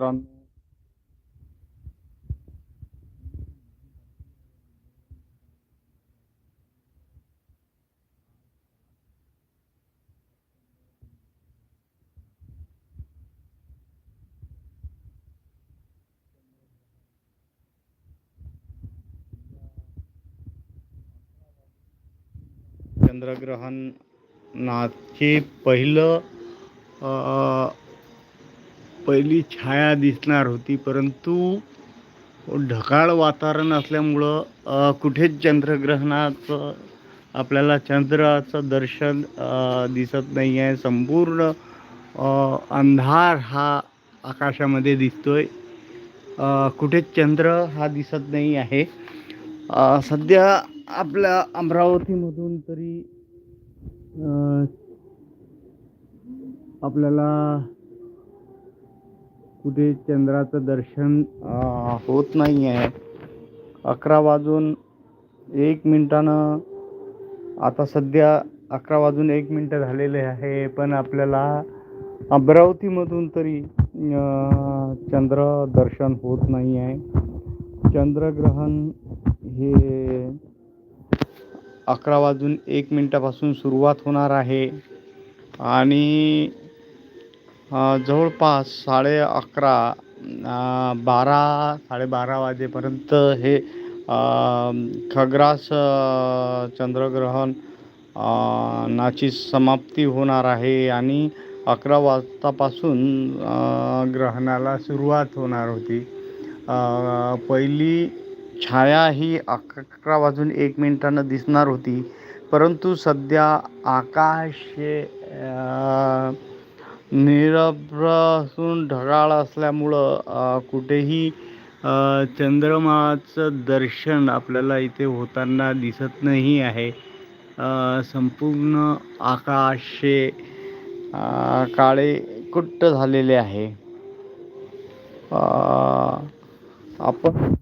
मित्रांनो चंद्रग्रहणाचे पहिलं पहिली छाया दिसणार होती परंतु ढगाळ वातावरण असल्यामुळं कुठेच चंद्रग्रहणाचं आपल्याला चंद्राचं दर्शन दिसत नाही आहे संपूर्ण अंधार हा आकाशामध्ये दिसतोय. आहे कुठेच चंद्र हा दिसत नाही आहे. सध्या आपल्या अमरावतीमधून तरी आपल्याला कुठे चंद्राचं दर्शन होत नाही आहे. अकरा वाजून एक मिनटानं आता सध्या अकरा वाजून एक मिनटं झालेले आहे पण आपल्याला अमरावतीमधून तरी चंद्र दर्शन होत नाही आहे. चंद्रग्रहण हे अकरा वाजून एक मिनटापासून सुरुवात होणार आहे. आणि जवळपास साडे अकरा बारा साडेबारा वाजेपर्यंत हे खग्रास चंद्रग्रहण नाची समाप्ती होणार आहे आणि अकरा वाजतापासून ग्रहणाला सुरुवात होणार होती. पहिली छाया ही अकरा वाजून एक मिनिटानं दिसणार होती. परंतु सध्या आकाश हे निरभ्र असून ढगाळ असल्यामुळं कुठेही चंद्रमाचं दर्शन आपल्याला इथे होताना दिसत नाही आहे. संपूर्ण आकाश हे काळे कुट्ट झालेले आहे. आपण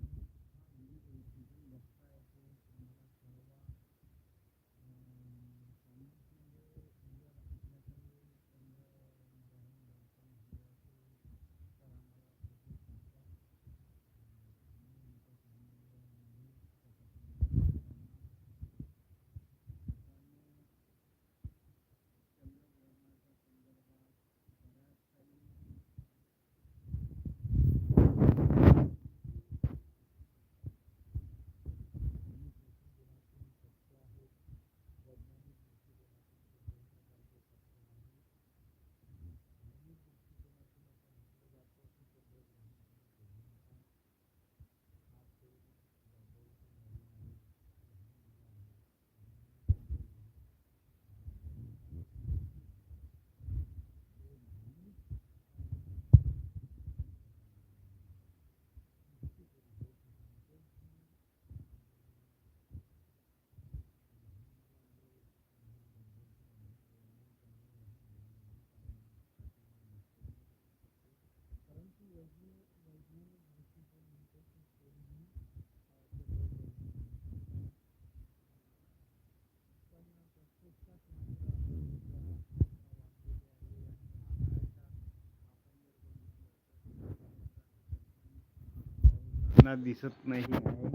त्यांना दिसत नाही आहे.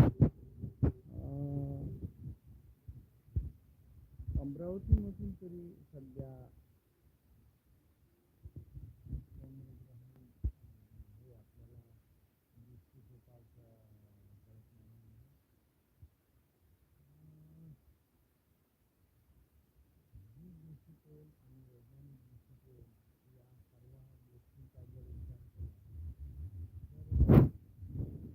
अमरावतीमधून तरी सध्या आणि वैज्ञानिक दृष्टिकोन या सर्व गोष्टींचा जर विचार केला तर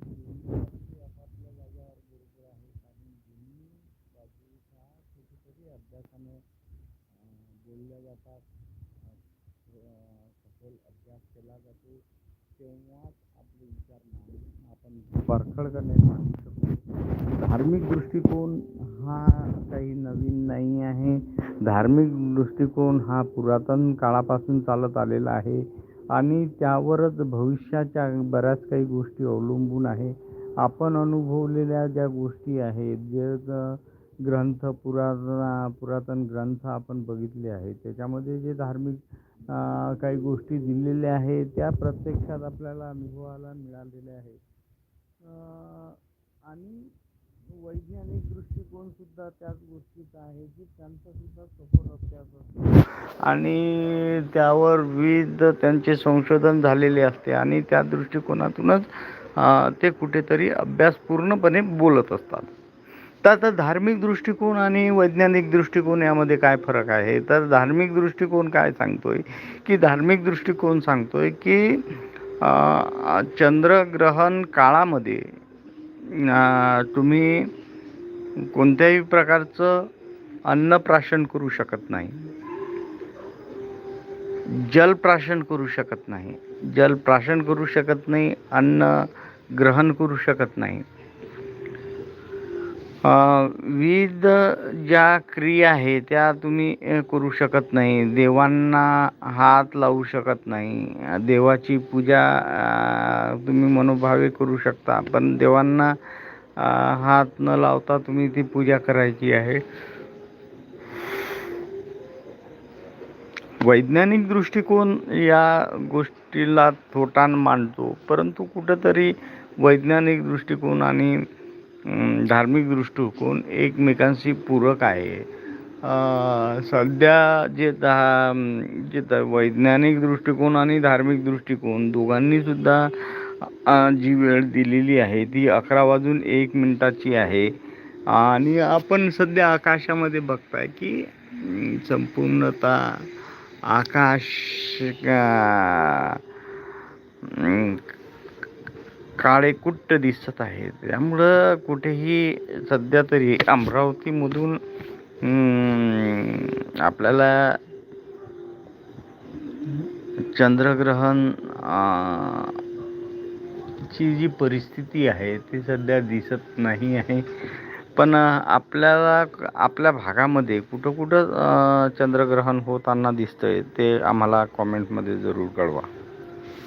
दोन्ही आपापल्या जाग्यावर बरोबर आहेत आणि दोन्ही बाजूचा कुठेतरी अभ्यासाने अं, जातात. सखोल अभ्यास केला जातो. तेव्हाच आपले विचार मांडून आपण परखडपणे शकतो. धार्मिक दृष्टिकोन हा काही नवीन नाही आहे. धार्मिक दृष्टिकोन हा पुरातन काळापासून चालत आलेला आहे आणि त्यावरच भविष्याच्या बऱ्याच काही गोष्टी अवलंबून आहे. आपण अनुभवलेल्या ज्या गोष्टी आहेत जे ग्रंथ पुरातन पुरातन ग्रंथ आपण बघितले आहेत. त्याच्यामध्ये जे धार्मिक काही गोष्टी दिलेल्या आहेत त्या प्रत्यक्षात आपल्याला अनुभवाला मिळालेल्या आहेत. आणि वैज्ञानिक दृष्टिकोन सुद्धा त्याच गोष्टीचा आहे की त्यांचा सुद्धा सखोल अभ्यास असतो. आणि त्यावर विविध त्यांचे संशोधन झालेले असते आणि त्या दृष्टिकोनातूनच ते कुठेतरी अभ्यास पूर्णपणे बोलत असतात. तर आता धार्मिक दृष्टिकोन आणि वैज्ञानिक दृष्टिकोन यामध्ये काय फरक आहे? तर धार्मिक दृष्टिकोन काय सांगतोय? की धार्मिक दृष्टिकोन सांगतोय की चंद्रग्रहण काळामध्ये तुम्ही कोणत्याही प्रकारचं अन्नप्राशन करू शकत नाही. जलप्राशन करू शकत नाही. जलप्राशन करू शकत नाही अन्न ग्रहण करू शकत नाही. विविध ज्या क्रिया आहे त्या तुम्ही करू शकत नाही. देवांना हात लावू शकत नाही. देवाची पूजा तुम्ही मनोभावे करू शकता. पण देवांना हात न लावता तुम्ही ती पूजा करायची आहे. वैज्ञानिक दृष्टिकोन या गोष्टीला थोटान मांडतो परंतु कुठंतरी वैज्ञानिक दृष्टिकोन आणि धार्मिक दृष्टिकोन एकमेकांशी पूरक आहे. सध्या जे दहा जे द- वैज्ञानिक दृष्टिकोन आणि धार्मिक दृष्टिकोन दोघांनीसुद्धा जी वेळ दिलेली आहे ती अकरा वाजून एक मिनटाची आहे. आणि आपण सध्या आकाशामध्ये बघताय की संपूर्णता संपूर्णतः आकाश का... काळेकुट्ट दिसत आहे त्यामुळं कुठेही सध्या तरी अमरावतीमधून आपल्याला चंद्रग्रहण ची जी परिस्थिती आहे ती सध्या दिसत नाही आहे. पण आपल्याला आपल्या भागामध्ये कुठं कुठं चंद्रग्रहण होताना दिसतंय ते आम्हाला कॉमेंटमध्ये जरूर कळवा.